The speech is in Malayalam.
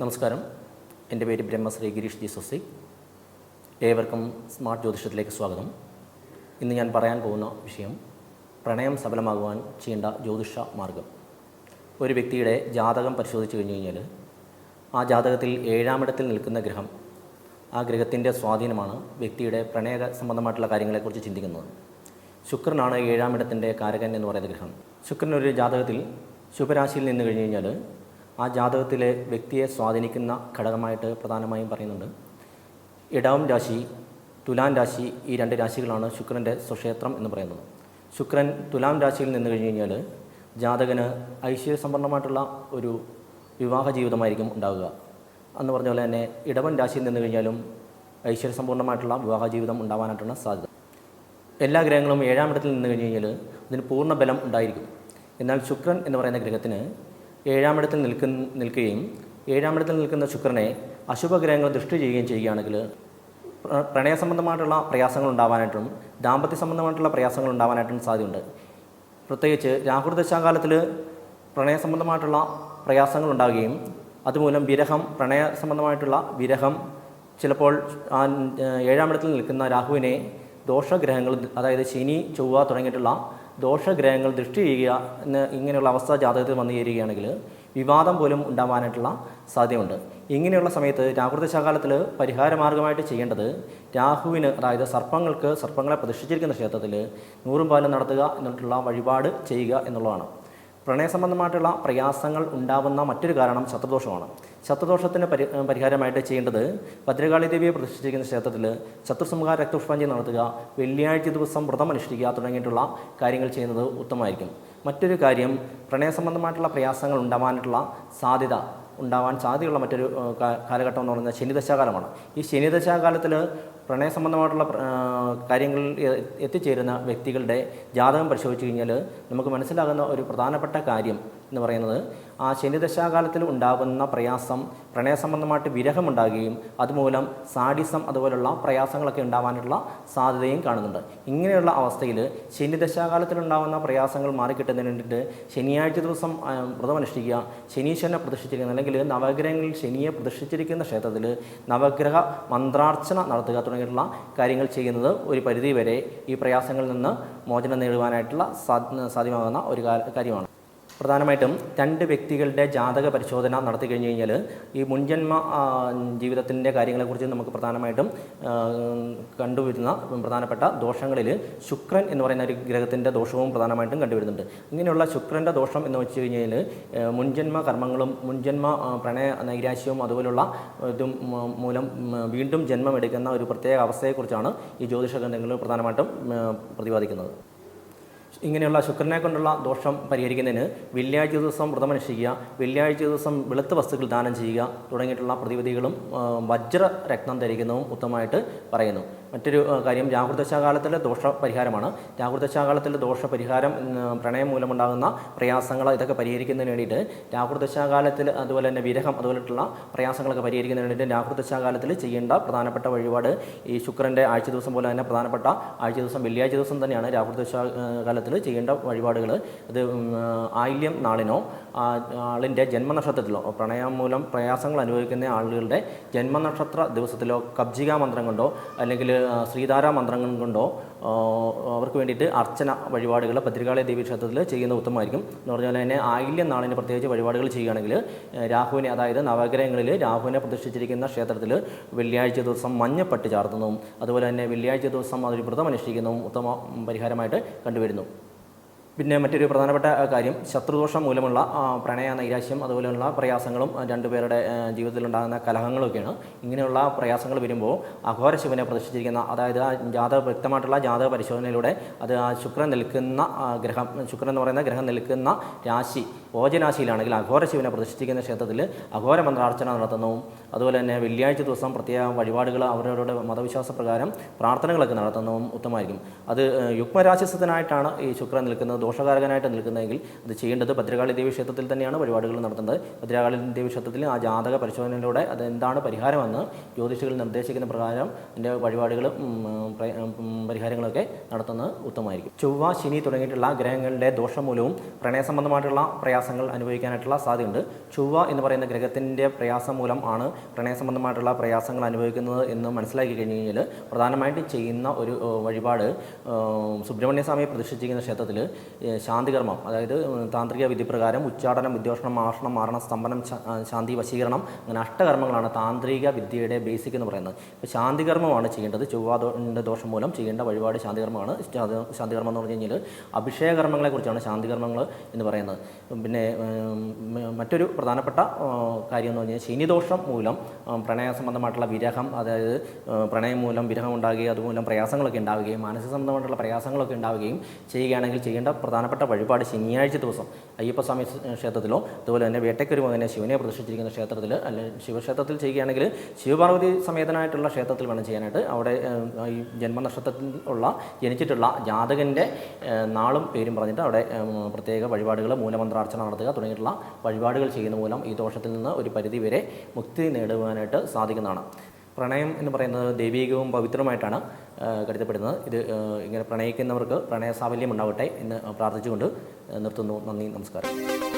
നമസ്കാരം. എന്റെ പേര് ബ്രഹ്മശ്രീ ഗിരീഷ് ജി സൊസി. ഏവർക്കും സ്മാർട്ട് ജ്യോതിഷത്തിലേക്ക് സ്വാഗതം. ഇന്ന് ഞാൻ പറയാൻ പോകുന്ന വിഷയം പ്രണയം സഫലമാകുവാൻ ചെയ്യേണ്ട ജ്യോതിഷ മാർഗം. ഒരു വ്യക്തിയുടെ ജാതകം പരിശോധിച്ച് കഴിഞ്ഞു കഴിഞ്ഞാൽ ആ ജാതകത്തിൽ ഏഴാമിടത്തിൽ നിൽക്കുന്ന ഗ്രഹം ആ ഗ്രഹത്തിന്റെ സ്വാധീനമാണ് വ്യക്തിയുടെ പ്രണയ സംബന്ധമായിട്ടുള്ള കാര്യങ്ങളെക്കുറിച്ച് ചിന്തിക്കുന്നത്. ശുക്രനാണ് ഏഴാം ഏഴാമിടത്തിന്റെ കാരകൻ എന്ന് പറയുന്ന ഗ്രഹം. ശുക്രൻ ഒരു ജാതകത്തിൽ ശുഭരാശിയിൽ നിന്ന് കഴിഞ്ഞ് കഴിഞ്ഞാൽ ആ ജാതകത്തിലെ വ്യക്തിയെ സ്വാധീനിക്കുന്ന ഘടകമായിട്ട് പ്രധാനമായും പറയുന്നുണ്ട്. ഇടവം രാശി തുലാം രാശി ഈ രണ്ട് രാശികളാണ് ശുക്രന്റെ സ്വക്ഷേത്രം എന്ന് പറയുന്നത്. ശുക്രൻ തുലാം രാശിയിൽ നിന്ന് കഴിഞ്ഞ് കഴിഞ്ഞാൽ ജാതകന് ഐശ്വര്യസമ്പന്നമായിട്ടുള്ള ഒരു വിവാഹ ജീവിതമായിരിക്കും ഉണ്ടാവുക. എന്ന് പറഞ്ഞ പോലെ തന്നെ ഇടവൻ രാശിയിൽ നിന്ന് കഴിഞ്ഞാലും ഐശ്വര്യസമ്പൂർണമായിട്ടുള്ള വിവാഹ ജീവിതം ഉണ്ടാവാനായിട്ടാണ് സാധ്യത. എല്ലാ ഗ്രഹങ്ങളും ഏഴാം ഇടത്തിൽ നിന്ന് കഴിഞ്ഞ് കഴിഞ്ഞാൽ അതിന് പൂർണ ബലം ഉണ്ടായിരിക്കും. എന്നാൽ ശുക്രൻ എന്ന് പറയുന്ന ഗ്രഹത്തിന് ഏഴാം ഇടത്തിൽ നിൽക്കുന്ന നിൽക്കുകയും ഏഴാം ഇടത്തിൽ നിൽക്കുന്ന ശുക്രനെ അശുഭഗ്രഹങ്ങൾ ദൃഷ്ടി ചെയ്യുകയും ചെയ്യുകയാണെങ്കിൽ പ്ര- പ്രണയ സംബന്ധമായിട്ടുള്ള പ്രയാസങ്ങൾ ഉണ്ടാവാനായിട്ടും ദാമ്പത്യ സംബന്ധമായിട്ടുള്ള പ്രയാസങ്ങൾ ഉണ്ടാവാനായിട്ടും സാധ്യതയുണ്ട്. പ്രത്യേകിച്ച് രാഹുദശാകാലത്തിൽ പ്രണയ സംബന്ധമായിട്ടുള്ള പ്രയാസങ്ങൾ ഉണ്ടാകുകയും അതുമൂലം വിരഹം പ്രണയ സംബന്ധമായിട്ടുള്ള വിരഹം ചിലപ്പോൾ ആ ഏഴാം ഇടത്തിൽ നിൽക്കുന്ന രാഹുവിനെ ദോഷഗ്രഹങ്ങൾ അതായത് ശനി ചൊവ്വ തുടങ്ങിയിട്ടുള്ള ദോഷഗ്രഹങ്ങൾ ദൃഷ്ടി ചെയ്യുക എന്ന് ഇങ്ങനെയുള്ള അവസ്ഥ ജാതകത്തിൽ വന്നു ചേരുകയാണെങ്കിൽ വിവാദം പോലും ഉണ്ടാവാനായിട്ടുള്ള സാധ്യതയുണ്ട്. ഇങ്ങനെയുള്ള സമയത്ത് രാഹുദശാകാലത്തിൽ പരിഹാരമാർഗമായിട്ട് ചെയ്യേണ്ടത് രാഹുവിന് അതായത് സർപ്പങ്ങൾക്ക് സർപ്പങ്ങളെ പ്രതിഷ്ഠിച്ചിരിക്കുന്ന ക്ഷേത്രത്തിൽ നൂറും പാലം നടത്തുക എന്നിട്ടുള്ള വഴിപാട് ചെയ്യുക എന്നുള്ളതാണ്. പ്രണയ സംബന്ധമായിട്ടുള്ള പ്രയാസങ്ങൾ ഉണ്ടാവുന്ന മറ്റൊരു കാരണം ശത്രുദോഷമാണ്. ശത്രുദോഷത്തിന് പരി പരിഹാരമായിട്ട് ചെയ്യേണ്ടത് ഭദ്രകാളി ദേവിയെ പ്രതിഷ്ഠിച്ചിരിക്കുന്ന ക്ഷേത്രത്തിൽ ശത്രുസംഹാര രക്തപുഷ്പാഞ്ജലി നടത്തുക വെള്ളിയാഴ്ച ദിവസം വ്രതം അനുഷ്ഠിക്കുക തുടങ്ങിയിട്ടുള്ള കാര്യങ്ങൾ ചെയ്യുന്നത് ഉത്തമമായിരിക്കും. മറ്റൊരു കാര്യം പ്രണയ സംബന്ധമായിട്ടുള്ള പ്രയാസങ്ങൾ ഉണ്ടാവാനായിട്ടുള്ള സാധ്യത ഉണ്ടാവാൻ സാധ്യതയുള്ള മറ്റൊരു കാലഘട്ടം എന്ന് പറയുന്നത് ശനിദശാകാലമാണ്. ഈ ശനിദശാകാലത്തിൽ പ്രണയ സംബന്ധമായിട്ടുള്ള പ്ര- കാര്യങ്ങളിൽ എത്തിച്ചേരുന്ന വ്യക്തികളുടെ ജാതകം പരിശോധിച്ച് കഴിഞ്ഞാൽ നമുക്ക് മനസ്സിലാകുന്ന ഒരു പ്രധാനപ്പെട്ട കാര്യം എന്ന് പറയുന്നത്. ആ ശനിദശാകാലത്തിൽ ഉണ്ടാകുന്ന പ്രയാസം പ്രണയ സംബന്ധമായിട്ട് വിരഹമുണ്ടാകുകയും അതുമൂലം സാഡിസം അതുപോലുള്ള പ്രയാസങ്ങളൊക്കെ ഉണ്ടാവാനുള്ള സാധ്യതയും കാണുന്നുണ്ട്. ഇങ്ങനെയുള്ള അവസ്ഥയിൽ ശനിദശാകാലത്തിൽ ഉണ്ടാകുന്ന പ്രയാസങ്ങൾ മാറിക്കിട്ടുന്നതിന് വേണ്ടിയിട്ട് ശനിയാഴ്ച ദിവസം വ്രതമനുഷ്ഠിക്കുക ശനീശ്വരനെ പ്രതിഷ്ഠിച്ചിരിക്കുന്ന അല്ലെങ്കിൽ നവഗ്രഹങ്ങളിൽ ശനിയെ പ്രതിഷ്ഠിച്ചിരിക്കുന്ന ക്ഷേത്രത്തിൽ നവഗ്രഹ മന്ത്രാർച്ചന നടത്തുക തുടങ്ങിയിട്ടുള്ള കാര്യങ്ങൾ ചെയ്യുന്നത് ഒരു പരിധിവരെ ഈ പ്രയാസങ്ങളിൽ നിന്ന് മോചനം നേടുവാനായിട്ടുള്ള സാധ്യമാകുന്ന ഒരു കാര്യമാണ്. പ്രധാനമായിട്ടും രണ്ട് വ്യക്തികളുടെ ജാതക പരിശോധന നടത്തി കഴിഞ്ഞ് കഴിഞ്ഞാൽ ഈ മുൻജന്മ ജീവിതത്തിന്റെ കാര്യങ്ങളെക്കുറിച്ച് നമുക്ക് പ്രധാനമായിട്ടും കണ്ടുവരുന്ന പ്രധാനപ്പെട്ട ദോഷങ്ങളിൽ ശുക്രൻ എന്ന് പറയുന്ന ഒരു ഗ്രഹത്തിന്റെ ദോഷവും പ്രധാനമായിട്ടും കണ്ടുവരുന്നുണ്ട്. ഇങ്ങനെയുള്ള ശുക്രന്റെ ദോഷം എന്ന് വെച്ച് കഴിഞ്ഞാൽ മുൻജന്മ കർമ്മങ്ങളും മുൻജന്മ പ്രണയ നൈരാശ്യവും അതുപോലുള്ള ഇതും മൂലം വീണ്ടും ജന്മമെടുക്കുന്ന ഒരു പ്രത്യേക അവസ്ഥയെക്കുറിച്ചാണ് ഈ ജ്യോതിഷ ഗ്രന്ഥങ്ങളിൽ പ്രധാനമായിട്ടും പ്രതിപാദിക്കുന്നത്. ഇങ്ങനെയുള്ള ശുക്രനെ കൊണ്ടുള്ള ദോഷം പരിഹരിക്കുന്നതിന് വെള്ളിയാഴ്ച ദിവസം വ്രതമനുഷ്ഠിക്കുക വെള്ളിയാഴ്ച ദിവസം വെളുത്ത വസ്തുക്കൾ ദാനം ചെയ്യുക തുടങ്ങിയിട്ടുള്ള പ്രതിവിധികളും വജ്ര രത്നം ധരിക്കുന്നതും ഉത്തമമായിട്ട് പറയുന്നു. മറ്റൊരു കാര്യം ജാഗ്രതശാകാലത്തിലെ ദോഷപരിഹാരമാണ്. പരിഹാരമാണ് ദോഷപരിഹാരം പ്രണയം മൂലമുണ്ടാകുന്ന പ്രയാസങ്ങൾ ഇതൊക്കെ പരിഹരിക്കുന്നതിന് വേണ്ടിയിട്ട് ജാഗ്രതശാകാലത്തിൽ അതുപോലെ തന്നെ വിരഹം അതുപോലെയുള്ള പ്രയാസങ്ങളൊക്കെ പരിഹരിക്കുന്നതിന് വേണ്ടിയിട്ട് ജാഗ്രതശാകാലത്തിൽ ചെയ്യേണ്ട പ്രധാനപ്പെട്ട വഴിപാട് ഈ ശുക്രന്റെ ആഴ്ച ദിവസം പോലെ തന്നെ പ്രധാനപ്പെട്ട ആഴ്ച ദിവസം വെള്ളിയാഴ്ച ദിവസം തന്നെയാണ് ജാഗ്രതശാകാലത്തിൽ ചെയ്യേണ്ട വഴിപാടുകൾ. അത് ആയില്യം നാളിനോ ആളിന്റെ ജന്മനക്ഷത്രത്തിലോ പ്രണയം മൂലം പ്രയാസങ്ങൾ അനുഭവിക്കുന്ന ആളുകളുടെ ജന്മനക്ഷത്ര ദിവസത്തിലോ കബ്ജിക മന്ത്രം കൊണ്ടോ അല്ലെങ്കിൽ ശ്രീധാര മന്ത്രങ്ങൾ കൊണ്ടോ അവർക്ക് വേണ്ടിയിട്ട് അർച്ചന വഴിപാടുകൾ പത്രികാളയ ദേവി ക്ഷേത്രത്തിൽ ചെയ്യുന്ന ഉത്തമമായിരിക്കും. എന്ന് പറഞ്ഞാൽ തന്നെ ആയില്യം നാളിന് പ്രത്യേകിച്ച് വഴിപാടുകൾ ചെയ്യുകയാണെങ്കിൽ രാഹുവിനെ അതായത് നവഗ്രഹങ്ങളിൽ രാഹുവിനെ പ്രതിഷ്ഠിച്ചിരിക്കുന്ന ക്ഷേത്രത്തിൽ വെള്ളിയാഴ്ച ദിവസം മഞ്ഞപ്പട്ട് ചാർത്തുന്നതും അതുപോലെ തന്നെ വെള്ളിയാഴ്ച ദിവസം അതൊരു വ്രതം അനുഷ്ഠിക്കുന്നതും ഉത്തമ പരിഹാരമായിട്ട് കണ്ടുവരുന്നു. പിന്നെ മറ്റൊരു പ്രധാനപ്പെട്ട കാര്യം ശത്രുദോഷം മൂലമുള്ള പ്രണയ നൈരാശ്യം അതുപോലെയുള്ള പ്രയാസങ്ങളും രണ്ടുപേരുടെ ജീവിതത്തിലുണ്ടാകുന്ന കലഹങ്ങളൊക്കെയാണ്. ഇങ്ങനെയുള്ള പ്രയാസങ്ങൾ വരുമ്പോൾ അഘോര ശിവനെ പ്രതിഷ്ഠിച്ചിരിക്കുന്ന അതായത് ആ ജാതക വ്യക്തമായിട്ടുള്ള ജാതക പരിശോധനയിലൂടെ അത് ആ ശുക്രൻ നിൽക്കുന്ന ഗ്രഹം ശുക്രൻ എന്ന് പറയുന്ന ഗ്രഹം നിൽക്കുന്ന രാശി ഓജരാശിയിലാണെങ്കിൽ അഘോര ശിവനെ പ്രതിഷ്ഠിക്കുന്ന ക്ഷേത്രത്തിൽ അഘോര മന്ത്രാർച്ചന നടത്തുന്നതും അതുപോലെ തന്നെ വെള്ളിയാഴ്ച ദിവസം പ്രത്യേക വഴിപാടുകൾ അവരവരുടെ മതവിശ്വാസ പ്രകാരം പ്രാർത്ഥനകളൊക്കെ നടത്തുന്നതും ഉത്തമമായിരിക്കും. അത് യുഗ്മരാശിസ്ഥനായിട്ടാണ് ഈ ശുക്രൻ നിൽക്കുന്നത് ദോഷകാരകനായിട്ട് നിൽക്കുന്നതെങ്കിൽ അത് ചെയ്യേണ്ടത് ഭദ്രകാളി ദേവി ക്ഷേത്രത്തിൽ തന്നെയാണ് വഴിപാടുകൾ നടത്തുന്നത്. ഭദ്രകാളി ദേവി ക്ഷേത്രത്തിൽ ആ ജാതക പരിശോധനയിലൂടെ അത് എന്താണ് പരിഹാരമെന്ന് ജ്യോതിഷികൾ നിർദ്ദേശിക്കുന്ന പ്രകാരം അതിന്റെ ഉം, പരിഹാരങ്ങളൊക്കെ നടത്തുന്നത് ഉത്തമമായിരിക്കും. ചൊവ്വ ശനി തുടങ്ങിയിട്ടുള്ള ഗ്രഹങ്ങളുടെ ദോഷം മൂലവും പ്രണയ സംബന്ധമായിട്ടുള്ള പ്രയാസങ്ങൾ അനുഭവിക്കാനായിട്ടുള്ള സാധ്യതയുണ്ട്. ചൊവ്വ എന്ന് പറയുന്ന ഗ്രഹത്തിന്റെ പ്രയാസം മൂലം ആണ് പ്രണയ സംബന്ധമായിട്ടുള്ള പ്രയാസങ്ങൾ അനുഭവിക്കുന്നത് എന്ന് മനസ്സിലാക്കി കഴിഞ്ഞ് കഴിഞ്ഞാൽ പ്രധാനമായിട്ട് ചെയ്യുന്ന ഒരു വഴിപാട് സുബ്രഹ്മണ്യസ്വാമിയെ സുബ്രഹ്മണ്യ സ്വാമിയെ പ്രതിഷ്ഠിച്ചിരിക്കുന്ന ക്ഷേത്രത്തിൽ ശാന്തികർമ്മം അതായത് താന്ത്രിക വിധിപ്രകാരം ഉച്ചാടനം വിദ്യോഷണം ആഷണം മാരണം സ്തംഭനം ശാന്തി വശീകരണം അങ്ങനെ അഷ്ടകർമ്മങ്ങളാണ് താന്ത്രിക വിദ്യയുടെ ബേസിക് എന്ന് പറയുന്നത്. ഇപ്പോൾ ശാന്തികർമ്മമാണ് ചെയ്യേണ്ടത്. ചൊവ്വാദോന്റെ ദോഷം മൂലം ചെയ്യേണ്ട വഴിപാട് ശാന്തികർമ്മമാണ്. ശാന്തി- ശാന്തികർമ്മം എന്ന് പറഞ്ഞു കഴിഞ്ഞാൽ അഭിഷേകകർമ്മങ്ങളെക്കുറിച്ചാണ് ശാന്തികർമ്മങ്ങൾ എന്ന് പറയുന്നത്. പിന്നെ മറ്റൊരു പ്രധാനപ്പെട്ട കാര്യം എന്ന് പറഞ്ഞാൽ ശനിദോഷം മൂലം പ്രണയ സംബന്ധമായിട്ടുള്ള വിരഹം അതായത് പ്രണയം മൂലം വിരഹം ഉണ്ടാകുകയും അതുമൂലം പ്രയാസങ്ങളൊക്കെ ഉണ്ടാവുകയും മാനസിക സംബന്ധമായിട്ടുള്ള പ്രയാസങ്ങളൊക്കെ ഉണ്ടാവുകയും ചെയ്യുകയാണെങ്കിൽ ചെയ്യേണ്ട പ്രധാനപ്പെട്ട വഴിപാട് ശനിയാഴ്ച ദിവസം അയ്യപ്പസ്വാമി ക്ഷേത്രത്തിലോ അതുപോലെ തന്നെ വേട്ടയ്ക്കൊരു മകനെ ശിവനെ പ്രതിഷ്ഠിച്ചിരിക്കുന്ന ക്ഷേത്രത്തിൽ അല്ലെങ്കിൽ ശിവക്ഷേത്രത്തിൽ ചെയ്യുകയാണെങ്കിൽ ശിവപാർവതി സമേതനായിട്ടുള്ള ക്ഷേത്രത്തിൽ വേണം ചെയ്യാനായിട്ട്. അവിടെ ഈ ജന്മനക്ഷത്രത്തിൽ ഉള്ള ജനിച്ചിട്ടുള്ള ജാതകന്റെ നാളും പേരും പറഞ്ഞിട്ട് അവിടെ പ്രത്യേക വഴിപാടുകൾ മൂലമന്ത്രാർച്ചന നടത്തുക തുടങ്ങിയിട്ടുള്ള വഴിപാടുകൾ ചെയ്യുന്ന മൂലം ഈ ദോഷത്തിൽ നിന്ന് ഒരു പരിധി വരെ മുക്തി നേടുവാനായിട്ട് സാധിക്കുന്നതാണ്. പ്രണയം എന്ന് പറയുന്നത് ദൈവികവും പവിത്രമായിട്ടാണ് കരുതപ്പെടുന്നത്. ഇത് ഇങ്ങനെ പ്രണയിക്കുന്നവർക്ക് പ്രണയ സാഫല്യം ഉണ്ടാവട്ടെ എന്ന് പ്രാർത്ഥിച്ചുകൊണ്ട് നിർത്തുന്നു. നന്ദി നമസ്കാരം.